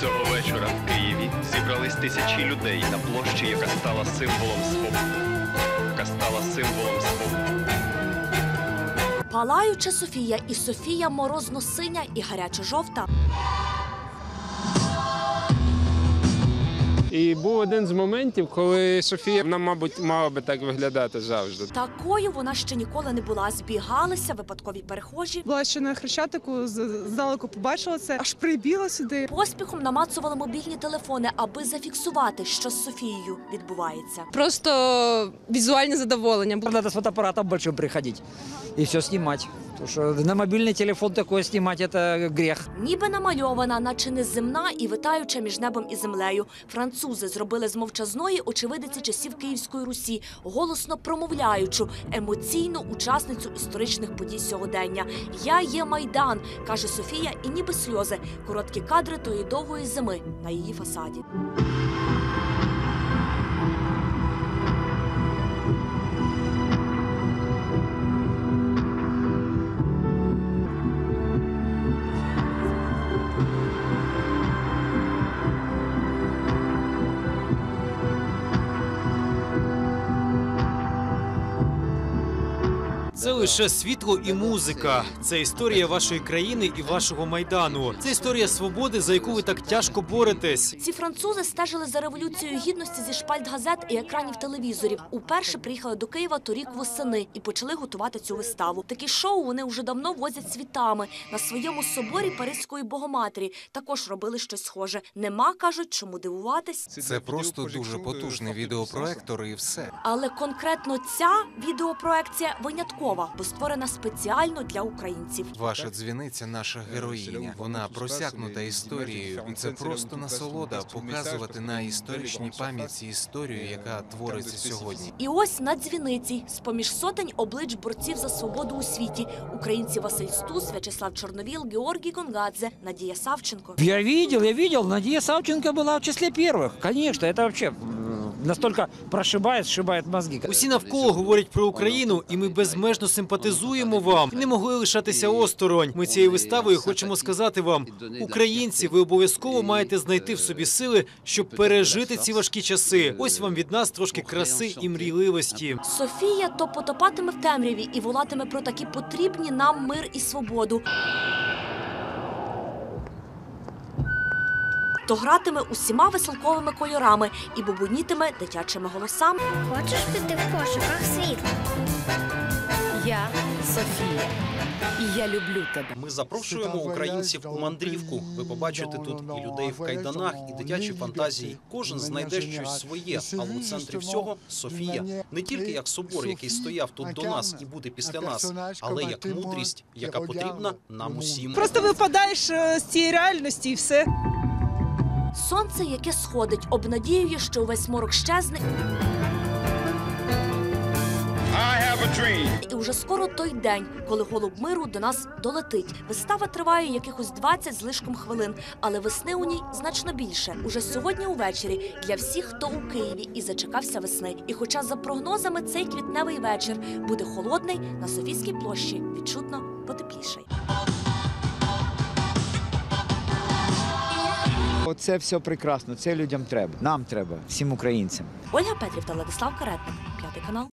Цього вечора в Києві зібрались тисячі людей на площі, яка стала символом свободи. Яка стала символом свободи. Палаюча Софія і Софія морозно-синя і гарячо-жовта. І був один з моментів, коли Софія, вона, мабуть, мала би так виглядати завжди. Такою вона ще ніколи не була. Збігалися випадкові перехожі. Була ще на хрещатику, здалеку побачила це, аж прибігла сюди. Поспіхом намацували мобільні телефони, аби зафіксувати, що з Софією відбувається. Просто візуальне задоволення. Надо с фотоаппаратом большим приходить и все снимать. Потому что на мобильный телефон такое снимать это грех. Ніби намальована, наче неземна і витаюча між небом і землею. Французи зробили з мовчазної очевидиці часів Київської Русі, голосно промовляючу емоційну учасницю історичних подій сьогодення. Я є майдан, каже Софія, і ніби сльози. Короткі кадри тої довгої зими на її фасаді. Це лише світло і музика. Це історія вашої країни і вашого майдану. Це історія свободи, за яку ви так тяжко боретесь. Ці французи стежили за революцією гідності зі шпальт газет і екранів телевізорів. Уперше приїхали до Києва торік восени і почали готувати цю виставу. Такі шоу вони вже давно возять світами на своєму соборі Паризької Богоматері. Також робили щось схоже. Нема кажуть, чому дивуватись. Це просто дуже потужний відеопроектор і все. Але конкретно ця відеопроекція виняткова, бо створена спеціально для українців. Ваша дзвіниця наша героїня. Вона просякнута історією. І це просто насолода показувати на історичній пам'яті історію, яка твориться сьогодні. І ось на дзвіниці, з поміж сотень облич борців за свободу у світі, українці Василь Стус, В'ячеслав Чорновіл, Георгій Гонгадзе, Надія Савченко. Я видел, я видел, Надія Савченко была в числе первых. Конечно, это вообще м, настолько прошибает, сшибает мозги. Усі навколо говорять про Україну, і ми безмежно симпатизуємо вам. І Не могли лишатися осторонь. Ми цією виставою хочемо сказати вам, українці, ви обов'язково маєте знайти в собі сили, щоб пережити ці важкі часи. Ось вам від нас трошки краси і мрійливості. Софія то потопатиме в темряві і волатиме про такі потрібні нам мир і свободу. То гратиме усіма веселковими кольорами і бубонітиме дитячими голосами. Хочеш піти в пошуках світла? Я Софія, і я люблю тебе. Ми запрошуємо українців у мандрівку. Ви побачите тут і людей в кайданах, і дитячі фантазії. Кожен знайде щось своє, але у центрі всього Софія не тільки як собор, який стояв тут до нас і буде після нас, але як мудрість, яка потрібна нам усім. Просто випадаєш е, з цієї реальності і все. Сонце, яке сходить, обнадіює, що увесь морок щезне. І вже скоро той день, коли голуб миру до нас долетить. Вистава триває якихось 20 з лишком хвилин, але весни у ній значно більше. Уже сьогодні увечері для всіх, хто у Києві і зачекався весни. І хоча за прогнозами цей квітневий вечір буде холодний, на Софійській площі відчутно потеплішає. Оце все прекрасно, це людям треба. Нам треба, всім українцям. Ольга Петрів та Владислав Каретник, п'ятий канал.